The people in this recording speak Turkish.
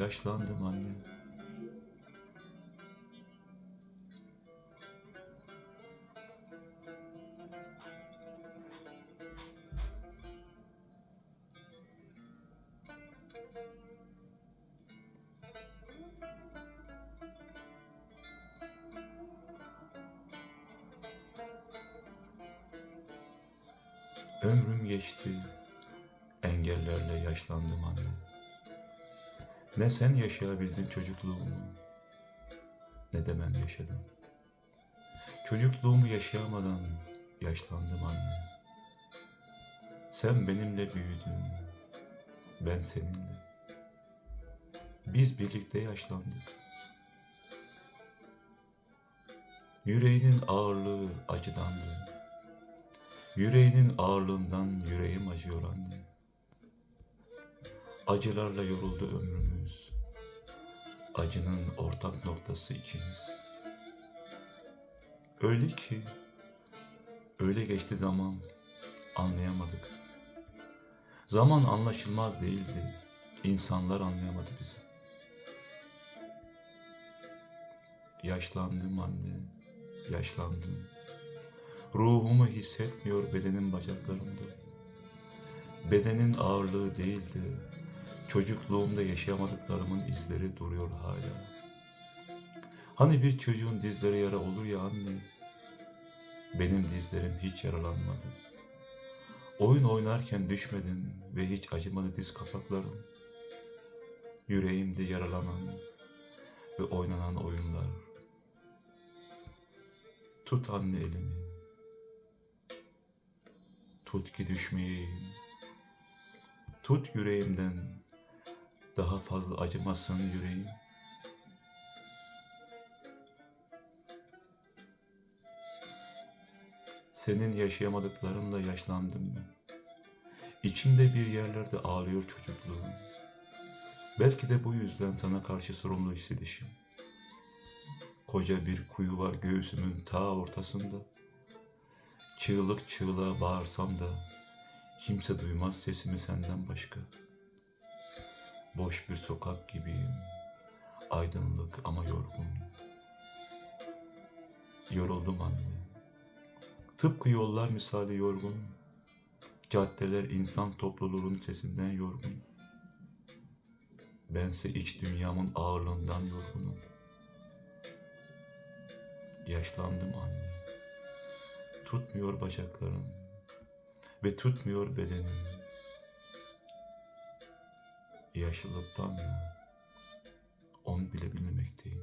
yaşlandım anne. Ömrüm geçti, engellerle yaşlandım anne. Ne sen yaşayabildin çocukluğumu, ne de ben yaşadım. Çocukluğumu yaşayamadan yaşlandım anne. Sen benimle büyüdün, ben seninle. Biz birlikte yaşlandık. Yüreğinin ağırlığı acıdandı. Yüreğinin ağırlığından yüreğim acıyor anne. Acılarla yoruldu ömrümüz. Acının ortak noktası ikimiz. Öyle ki, öyle geçti zaman, anlayamadık. Zaman anlaşılmaz değildi, insanlar anlayamadı bizi. Yaşlandım anne, yaşlandım. Ruhumu hissetmiyor bedenin bacaklarımda. Bedenin ağırlığı değildi. Çocukluğumda yaşayamadıklarımın izleri duruyor hala. Hani bir çocuğun dizleri yara olur ya anne. Benim dizlerim hiç yaralanmadı. Oyun oynarken düşmedim ve hiç acımadı diz kapaklarım. Yüreğimde yaralanan ve oynanan oyunlar. Tut anne elimi. Tut ki düşmeyeyim. Tut yüreğimden. Daha fazla acımasın yüreğim. Senin yaşayamadıklarınla yaşlandım ben. İçimde bir yerlerde ağlıyor çocukluğum. Belki de bu yüzden sana karşı sorumlu hissedişim. Koca bir kuyu var göğsümün ta ortasında. Çığlık çığlığa bağırsam da kimse duymaz sesimi senden başka. Boş bir sokak gibiyim. Aydınlık ama yorgun. Yoruldum anne. Tıpkı yollar misali yorgun. Caddeler insan topluluğunun sesinden yorgun. Bense iç dünyamın ağırlığından yorgunum. Yaşlandım anne. Tutmuyor bacaklarım ve tutmuyor bedenim. Yaşlılıktan mı? Onu bile bilmemekteyim.